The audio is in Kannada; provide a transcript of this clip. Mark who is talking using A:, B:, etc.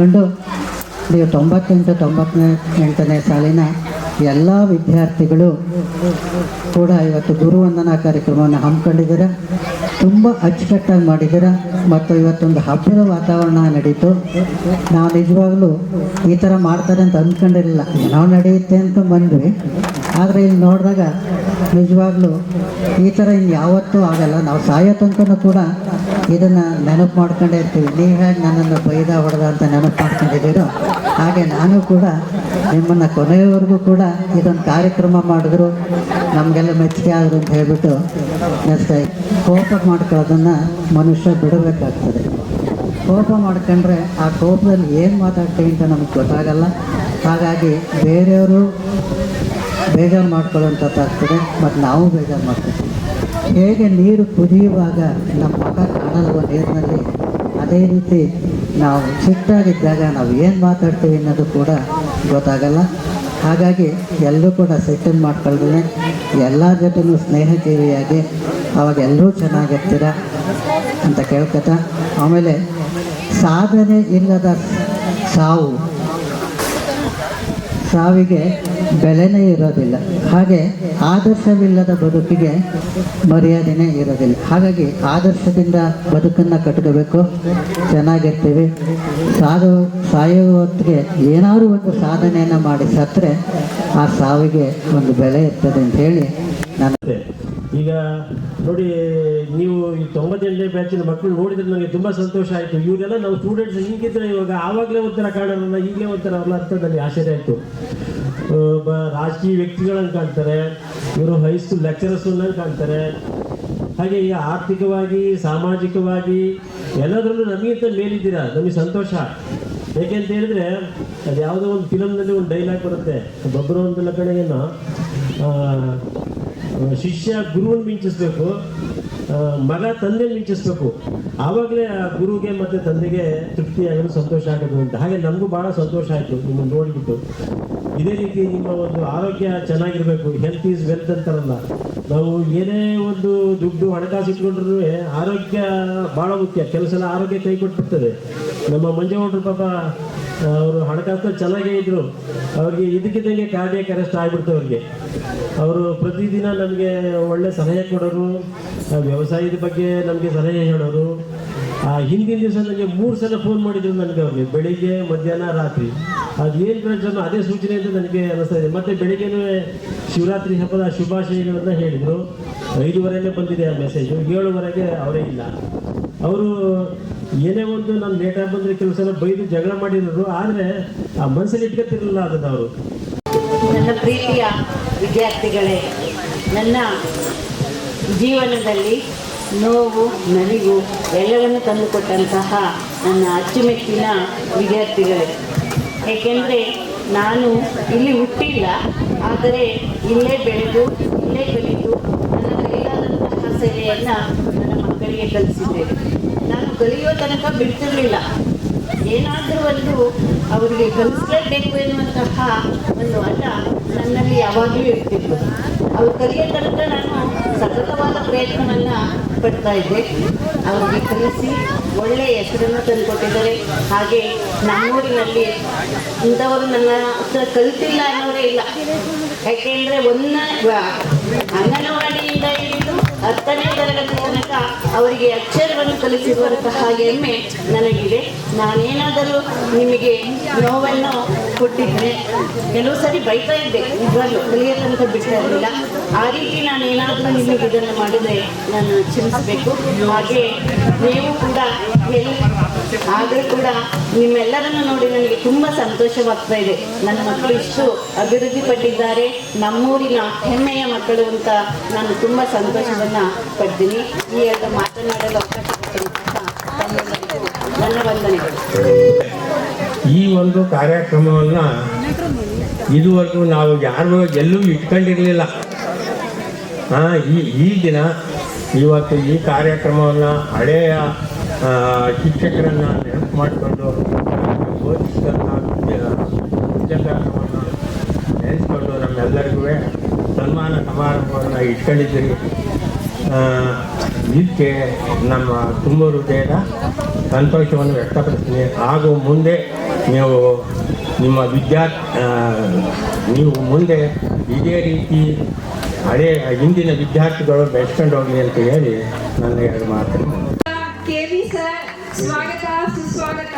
A: ಮಾಡಿಕೊಂಡು ನೀವು ತೊಂಬತ್ತೆಂಟು ತೊಂಬತ್ತನೇ ಎಂಟನೇ ಸಾಲಿನ ಎಲ್ಲ ವಿದ್ಯಾರ್ಥಿಗಳು ಕೂಡ ಇವತ್ತು ಗುರುವಂದನಾ ಕಾರ್ಯಕ್ರಮವನ್ನು ಹಮ್ಮಿಕೊಂಡಿದ್ದೀರ? ತುಂಬ ಅಚ್ಚುಕಟ್ಟಾಗಿ ಮಾಡಿದ್ದೀರ? ಮತ್ತು ಇವತ್ತೊಂದು ಹಬ್ಬದ ವಾತಾವರಣ ನಡೀತು. ನಾವು ನಿಜವಾಗ್ಲೂ ಈ ಥರ ಮಾಡ್ತಾರೆ ಅಂತ ಅಂದ್ಕೊಂಡಿರಲಿಲ್ಲ. ನಾವು ನಡೆಯುತ್ತೆ ಅಂತ ಬಂದ್ವಿ. ಆದರೆ ಇಲ್ಲಿ ನೋಡಿದಾಗ ನಿಜವಾಗ್ಲೂ ಈ ಥರ ಇನ್ನು ಯಾವತ್ತೂ ಆಗಲ್ಲ. ನಾವು ಸಾಯೋ ತನಕನೂ ಕೂಡ ಇದನ್ನು ನೆನಪು ಮಾಡ್ಕೊಂಡೇ ಇರ್ತೀವಿ. ನೀವು ನನ್ನನ್ನು ಬೈದ ಹೊಡೆದ ಅಂತ ನೆನಪು ಮಾಡ್ಕೊಂಡಿದ್ದೀರೋ ಹಾಗೆ ನಾನು ಕೂಡ ನಿಮ್ಮನ್ನು ಕೊನೆಯವರೆಗೂ ಕೂಡ ಇದೊಂದು ಕಾರ್ಯಕ್ರಮ ಮಾಡಿದ್ರು. ನಮಗೆಲ್ಲ ಮೆಚ್ಚುಗೆ ಆದರು ಅಂತ ಹೇಳ್ಬಿಟ್ಟು ನೆಕ್ಸ್ಟ್ ಕೋಪ ಮಾಡ್ಕೊಳ್ಳೋದನ್ನು ಮನುಷ್ಯ ಬಿಡಬೇಕಾಗ್ತದೆ. ಕೋಪ ಮಾಡ್ಕೊಂಡ್ರೆ ಆ ಕೋಪದಲ್ಲಿ ಏನು ಮಾತಾಡ್ತೀವಿ ಅಂತ ನಮಗೆ ಗೊತ್ತಾಗಲ್ಲ. ಹಾಗಾಗಿ ಬೇರೆಯವರು ಬೇಜಾರು ಮಾಡ್ಕೊಳ್ಳೋಂಥದ್ದಾಗ್ತದೆ ಮತ್ತು ನಾವು ಬೇಜಾರು ಮಾಡ್ಕೊತೀವಿ ಹೇಗೆ ನೀರು ಕುದಿಯುವಾಗ ನಮ್ಮ ಮಗ ಕಾಣಲ್ವ ನೀರಿನಲ್ಲಿ? ಅದೇ ರೀತಿ ನಾವು ಸಿಟ್ಟಾಗಿದ್ದಾಗ ನಾವು ಏನು ಮಾತಾಡ್ತೀವಿ ಅನ್ನೋದು ಕೂಡ ಗೊತ್ತಾಗಲ್ಲ. ಹಾಗಾಗಿ ಎಲ್ಲರೂ ಕೂಡ ಸಿಟ್ಟನ್ನು ಮಾಡ್ಕೊಳ್ದೇ ಎಲ್ಲ ಜೊತೆನೂ ಸ್ನೇಹಜೀವಿಯಾಗಿ ಅವಾಗ ಎಲ್ಲರೂ ಚೆನ್ನಾಗಿರ್ತೀರ ಅಂತ ಕೇಳ್ಕೊತ, ಆಮೇಲೆ ಸಾಧನೆ ಇಲ್ಲದ ಸಾವು ಸಾವಿಗೆ ಬೆಲೆನೇ ಇರೋದಿಲ್ಲ. ಹಾಗೆ ಆದರ್ಶವಿಲ್ಲದ ಬದುಕಿಗೆ ಮರ್ಯಾದೆನೇ ಇರೋದಿಲ್ಲ. ಹಾಗಾಗಿ ಆದರ್ಶದಿಂದ ಬದುಕನ್ನು ಕಟ್ಕೋಬೇಕು. ಚೆನ್ನಾಗಿರ್ತೀವಿ. ಸಾಧು ಸಾಯೋ ಹೊತ್ತಿಗೆ ಏನಾದರೂ ಒಂದು ಸಾಧನೆಯನ್ನು ಮಾಡಿ ಸತ್ತರೆ ಆ ಸಾವಿಗೆ ಒಂದು ಬೆಲೆ ಇರ್ತದೆ ಅಂತ ಹೇಳಿ
B: ಈಗ ನೋಡಿ, ನೀವು ಈ ತೊಂಬತ್ತೆಂಟನೇ ಬ್ಯಾಚಿನ ಮಕ್ಕಳು ನೋಡಿದ್ರೆ ನನಗೆ ತುಂಬ ಸಂತೋಷ ಆಯಿತು. ಇವರೆಲ್ಲ ನಾವು ಸ್ಟೂಡೆಂಟ್ಸ್ ಹೀಗಿದ್ರೆ ಇವಾಗ ಆವಾಗಲೇ ಒಂಥರ ಕಾಣೋಣ ಈಗಲೇ ಒಂಥರ ಅವರ ಅರ್ಥದಲ್ಲಿ ಆಶ್ಚರ್ಯ ಆಯಿತು. ಒಬ್ಬ ರಾಜಕೀಯ ವ್ಯಕ್ತಿಗಳನ್ನು ಕಾಣ್ತಾರೆ. ಇವರು ಹೈಸ್ಕೂಲ್ ಲೆಕ್ಚರರ್ಸ್ ಕಾಣ್ತಾರೆ. ಹಾಗೆ ಈಗ ಆರ್ಥಿಕವಾಗಿ, ಸಾಮಾಜಿಕವಾಗಿ ಎಲ್ಲದರಲ್ಲೂ ನಮಗಿಂತ ಮೇಲಿದ್ದೀರಾ? ನಮಗೆ ಸಂತೋಷ. ಏಕೆ ಅಂತ ಹೇಳಿದ್ರೆ, ಅದು ಯಾವುದೋ ಒಂದು ಫಿಲಮ್ನಲ್ಲಿ ಒಂದು ಡೈಲಾಗ್ ಬರುತ್ತೆ. ಬಬ್ರು ಅಂತ ಕಡೆಗೇನೋ ಶಿಷ್ಯ ಗುರುವನ್ನು ಮಿಂಚಿಸ್ಬೇಕು ಮಗ ತಂದೆ ಮಿಂಚಿಸ್ಬೇಕು. ಆವಾಗಲೇ ಆ ಗುರುಗೆ ಮತ್ತು ತಂದೆಗೆ ತೃಪ್ತಿ ಆಗಲು ಸಂತೋಷ ಆಗೋದು ಅಂತ ಹಾಗೆ ನಮಗೂ ಭಾಳ ಸಂತೋಷ ಆಯಿತು ನಿಮ್ಮನ್ನು ನೋಡಿಬಿಟ್ಟು. ಇದೇ ರೀತಿ ನಿಮ್ಮ ಒಂದು ಆರೋಗ್ಯ ಚೆನ್ನಾಗಿರಬೇಕು ಹೆಲ್ತ್ ಈಸ್ ವೆಲ್ತ್ ಅಂತಾರಲ್ಲ. ನಾವು ಏನೇ ಒಂದು ದುಡ್ಡು ಹಣಕಾಸು ಇಟ್ಕೊಂಡ್ರು ಆರೋಗ್ಯ ಭಾಳ ಮುಖ್ಯ. ಕೆಲಸ ಆರೋಗ್ಯ ಕೈ ಕೊಟ್ಬಿಡ್ತದೆ. ನಮ್ಮ ಮಂಜೇಗೌಡರು ಪಾಪ ಅವರು ಹಣಕಾಸು ಚೆನ್ನಾಗೇ ಇದ್ರು. ಅವ್ರಿಗೆ ಇದಕ್ಕಿದ್ದಂಗೆ ಕಾರ್ಡಿಯಕ್ ಅರೆಸ್ಟ್ ಆಗ್ಬಿಡ್ತು ಅವ್ರಿಗೆ. ಅವರು ಪ್ರತಿದಿನ ನಮಗೆ ಒಳ್ಳೆ ಸಲಹೆ ಕೊಡೋರು ವ್ಯವಸಾಯದ ಬಗ್ಗೆ ನಮಗೆ ಸಲಹೆ ಹೇಳೋರು. ಆ, ಹಿಂದಿನ ದಿವಸ ನನಗೆ ಮೂರು ಸಲ ಫೋನ್ ಮಾಡಿದ್ರು ನನಗೆ ಅವ್ರಿಗೆ ಬೆಳಿಗ್ಗೆ ಮಧ್ಯಾಹ್ನ ರಾತ್ರಿ. ಅದು ಏನು ಪ್ರಯೋಜನ? ಅದೇ ಸೂಚನೆ ಅಂತ ನನಗೆ ಅನಿಸ್ತಾ ಇದೆ. ಮತ್ತು ಬೆಳಿಗ್ಗೆನೂ ಶಿವರಾತ್ರಿ ಹಬ್ಬದ ಶುಭಾಶಯಗಳನ್ನು ಹೇಳಿದರು. ಐದುವರೆಗೆ ಬಂದಿದೆ ಆ ಮೆಸೇಜು ಏಳುವರೆಗೆ ಅವರೇ ಇಲ್ಲ. ಅವರು ಏನೇ ಒಂದು ನಾನು ಲೇಟಾಗಿ ಬಂದರೆ ಕೆಲವು ಸಲ ಬೈದು ಜಗಳ ಮಾಡಿರೋರು, ಆದರೆ ಆ ಮನಸ್ಸಲ್ಲಿ ಇಟ್ಕೊತಿರಲಿಲ್ಲ ಅದನ್ನು ಅವರು.
C: ನನ್ನ ಪ್ರೀತಿಯ ವಿದ್ಯಾರ್ಥಿಗಳೇ, ನನ್ನ ಜೀವನದಲ್ಲಿ ನೋವು ನಲಿವು ಎಲ್ಲವನ್ನು ತಂದುಕೊಟ್ಟಂತಹ ನನ್ನ ಅಚ್ಚುಮೆಚ್ಚಿನ ವಿದ್ಯಾರ್ಥಿಗಳೇ. ಏಕೆಂದರೆ ನಾನು ಇಲ್ಲಿ ಹುಟ್ಟಿಲ್ಲ, ಆದರೆ ಇಲ್ಲೇ ಬೆಳೆದು, ಇಲ್ಲೇ ಕಲಿತು ನನ್ನ ಕೈಲಾದಂತಹ ಸೇವೆಯನ್ನು ಮಕ್ಕಳಿಗೆ ಕಲಿಸಿದ್ದೇನೆ ನಾನು ಕಲಿಯೋ ತನಕ ಬಿಡ್ತಿರಲಿಲ್ಲ. ಏನಾದರೂ ಒಂದು ಅವರಿಗೆ ಕಲಿಸಲೇಬೇಕು ಎನ್ನುವಂತಹ ಒಂದು ಹಠ ನನ್ನಲ್ಲಿ ಯಾವಾಗಲೂ ಇರ್ತಿತ್ತು. ಅವ್ರು ಕಲಿಯೋ ತನಕ ನಾನು ಸತತವಾದ ಪ್ರಯತ್ನವನ್ನು ಪಡ್ತಾ ಇದ್ದೆ. ಅವರಿಗೆ ಕಲಿಸಿ ಒಳ್ಳೆಯ ಹೆಸರನ್ನು ತಂದುಕೊಟ್ಟಿದ್ದಾರೆ. ಹಾಗೆ ನಮ್ಮೂರಿನಲ್ಲಿ ಇಂಥವರು ನನ್ನ ಹತ್ರ ಕಲಿತಿಲ್ಲ ಅನ್ನೋರೇ ಇಲ್ಲ. ಯಾಕೆಂದರೆ ಒಂದ ಅಂಗನವಾಡಿಯಿಂದ ಹಿಡಿದು ಹತ್ತನೇ ತರಗತಿ ತನಕ ಅವರಿಗೆ ಅಕ್ಷರವನ್ನು ಕಲಿಸಿರುವಂತಹ ಹೆಮ್ಮೆ ನನಗಿದೆ. ನಾನೇನಾದರೂ ನಿಮಗೆ ನೋವನ್ನು ಕೊಟ್ಟಿದ್ದರೆ, ಕೆಲವು ಸರಿ ಬೈತಾ ಇದ್ದೆ ನಿಜವಾಗ್ಲೂ ಕಲಿಯ ತನಕ ಬಿಡ್ತಾ ಇರಲಿಲ್ಲ. ಆ ರೀತಿ ನಾನು ಏನಾದರೂ ನಿಮಗೆ ಇದನ್ನು ಮಾಡಿದರೆ ನಾನು ಚಿಂತಿಸಬೇಕು ಹಾಗೆ ನೀವು ಕೂಡ ಆದರೂ ಕೂಡ ನಿಮ್ಮೆಲ್ಲರನ್ನು ನೋಡಿ ನನಗೆ ತುಂಬ ಸಂತೋಷವಾಗ್ತಾ ಇದೆ. ನನ್ನ ಮಕ್ಕಳು ಇಷ್ಟು ಅಭಿವೃದ್ಧಿ ಪಟ್ಟಿದ್ದಾರೆ. ನಮ್ಮೂರಿನ ಹೆಮ್ಮೆಯ ಮಕ್ಕಳು ಅಂತ ನಾನು ತುಂಬ ಸಂತೋಷವನ್ನು ಪಡ್ತೀನಿ. ಈ ಎರಡು ಮಾತನಾಡಲು ಅವಕಾಶ ನನ್ನ ವಂದನೆಗಳು
D: ಈ ಒಂದು ಕಾರ್ಯಕ್ರಮವನ್ನು ಇದುವರೆಗೂ ನಾವು ಯಾರು ಎಲ್ಲೂ ಇಟ್ಕೊಂಡಿರಲಿಲ್ಲ. ಹಾಂ ಈ ಈ ದಿನ ಇವತ್ತು ಈ ಕಾರ್ಯಕ್ರಮವನ್ನು ಹಳೆಯ ಶಿಕ್ಷಕರನ್ನು ನೆನಪು ಮಾಡಿಕೊಂಡು ಬೋಧಿಸಿದಂಥ ವಿದ್ಯಾಭ್ಯಾಸವನ್ನು ನೆನೆಸ್ಕೊಂಡು ನಮ್ಮೆಲ್ಲರಿಗೂ ಸನ್ಮಾನ ಸಮಾರಂಭವನ್ನು ಇಟ್ಕೊಂಡಿದ್ದೀರಿ. ಇದಕ್ಕೆ ನಮ್ಮ ತುಂಬ ಹೃದಯದ ಸಂತೋಷವನ್ನು ವ್ಯಕ್ತಪಡಿಸ್ತೀನಿ. ಹಾಗೂ ಮುಂದೆ ನೀವು ನಿಮ್ಮ ವಿದ್ಯಾರ್ಥಿ ನೀವು ಮುಂದೆ ಇದೇ ರೀತಿ ಹಳೆ ಹಿಂದಿನ ವಿದ್ಯಾರ್ಥಿಗಳು ಬೆಳೆಸ್ಕೊಂಡು ಹೋಗಲಿ ಅಂತ ಹೇಳಿ ನನ್ನ ಎರಡು ಮಾತನ್ನು
E: स्वागत स्वागत